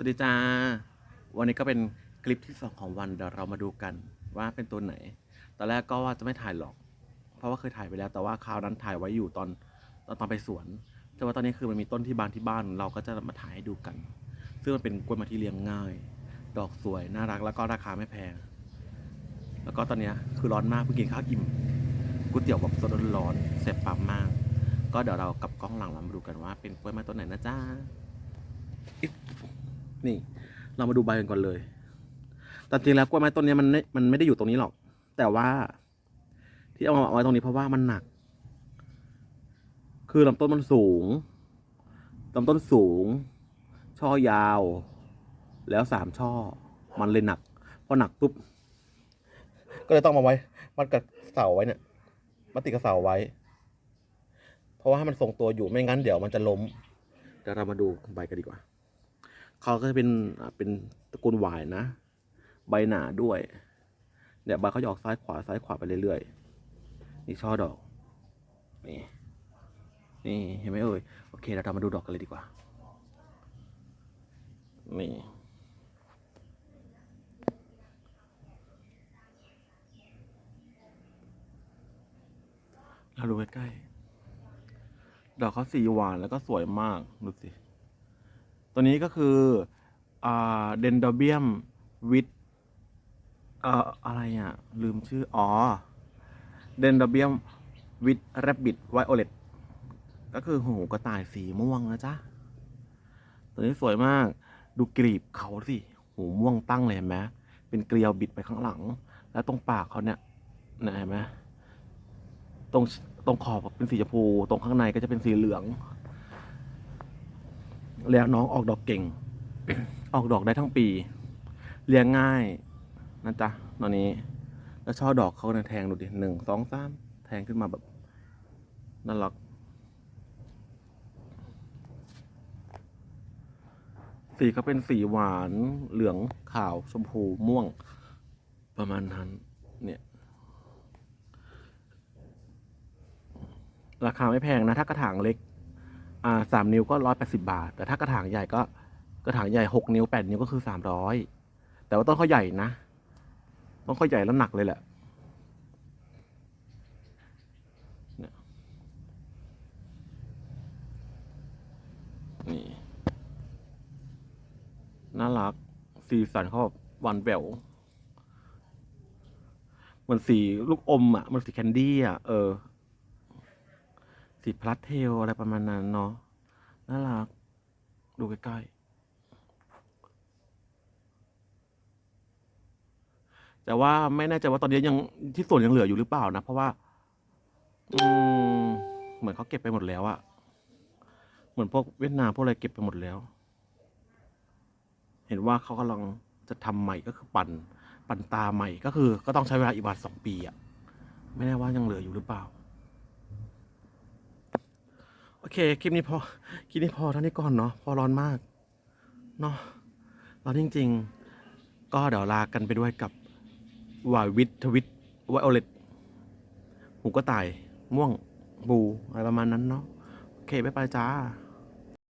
สวัสดีจ้า วันนี้ก็เป็นคลิปที่สองของวันเดี๋ยวเรามาดูกันว่าเป็นตัวไหน ตอนแรกก็ว่าจะไม่ถ่ายหรอก เพราะว่าเคยถ่ายไปแล้วแต่ว่าคราวนั้นถ่ายไว้อยู่ตอนตอนตอนไปสวน แต่ว่าตอนนี้คือมันมีต้นที่บานที่บ้านเราก็จะมาถ่ายให้ดูกัน ซึ่งมันเป็นกล้วยไมาที่เลี้ยงง่าย ดอกสวยน่ารักแล้วก็ราคาไม่แพง แล้วก็ตอนนี้คือร้อนมากเพิ่งกินข้าวอิ่มก๋วยเตี๋ยวแบบสดร้อนเสร็จปั๊มมาก ก็เดี๋ยวเรากลับกล้องหลังเรามาดูกันว่าเป็นกล้วยไม้ต้นไหนนะจ้า นี่ เรามาดูใบกันก่อนเลยแต่จริงแล้วกล้วยไม้ต้นนี้มันไม่มันไม่ได้อยู่ตรงนี้หรอก แต่ว่า ที่เอามาไว้ตรงนี้เพราะว่ามันหนัก คือลำต้นมันสูงลำต้นสูง ช่อยาว แล้วสามช่อ มันเลยหนัก พอหนักปุ๊บ ก็เลยต้องมาไว้ มันกับเสาไว้เนี่ยมาติดกับเสาไว้ เพราะว่าให้มันทรงตัวอยู่ไม่งั้นเดี๋ยวมันจะล้ม เดี๋ยวเรามาดูใบกันดีกว่า เขาก็จะเป็นเป็นตระกูลหวายนะ ใบหนาด้วยเนี่ยใบเขาจะออกซ้ายขวาซ้ายขวาไปเรื่อยๆนี่ช่อดอกนี่นี่เห็นไหมเอ่ยโอเคเราเรามาดูดอกกันเลยดีกว่านี่เราดูใกล้ๆดอกเขาสีหวานแล้วก็สวยมาก ดูสิ ตัวนี้ก็คือเดนดอเบียมวิดอะไรอะ ลืมชื่อ อ๋อเดนดอเบียมวิดแรบบิ t ไวโอเลตก็คือหูกระต่ายสีม่วงนะจ๊ะ ตัวนี้สวยมากดูกรีบเขาสิ หูม่วงตั้งเลยเห็นไหมเป็นเกลียวบิดไปข้างหลัง แล้วตรงปากเขาเนี่ยนะเห็นไหมตรงตรงขอบเป็นสีชมพู ตรงข้างในก็จะเป็นสีเหลือง แล้วน้องออกดอกเก่ง ออกดอกได้ทั้งปี เลี้ยงง่ายนะจ๊ะตอนนี้ แล้วช่อดอกเขาเนี่ยแทงดูดิหนึ่งสองสามแทงขึ้นมาแบบน่ารักสีเขาเป็นสีหวานเหลืองขาวชมพูม่วง ประมาณนั้นเนี่ยราคาไม่แพงนะถ้ากระถางเล็กอ่า สามนิ้วก็ร้อยแปดสิบาท แต่ถ้ากระถางใหญ่ก็กระถางใหญ่หกนิ้วแปดนิ้วก็คือสามร้อยแต่ว่าต้นเขาใหญ่นะต้นเขาใหญ่แล้วหนักเลยแหละนี่น่ารัก สีสันเขาแบบหวานแหววเหมือนสีลูกอมอะ มันสีแคนดี้อะ เออ สีพลัดเทลอะไรประมาณนั้นเนาะน่ารัก ดูใกล้ๆแต่ว่าไม่แน่ใจว่าตอนนี้ยังที่ส่วนยังเหลืออยู่หรือเปล่านะ เพราะว่า อืมเหมือนเขาเก็บไปหมดแล้วอะเหมือนพวกเวียดนามพวกอะไรเก็บไปหมดแล้ว เห็นว่าเขากำลังจะทำใหม่ก็คือปั่น ปั่นตาใหม่ก็คือ ก็ต้องใช้เวลาอีกประมาณสองปีอะไม่แน่ว่ายังเหลืออยู่หรือเปล่า อเค คลิปนี้พอ คลิปนี้พอเท่านี้ก่อนเนาะ พอร้อนมาก เนาะ ร้อนจริง ๆ ก็เดี๋ยวลากันไปด้วยกับวายวิททวิตไวโอเลตหูก็ตาย ม่วง บู อะไรประมาณนั้นเนาะ โอเค บ๊ายบายจ้า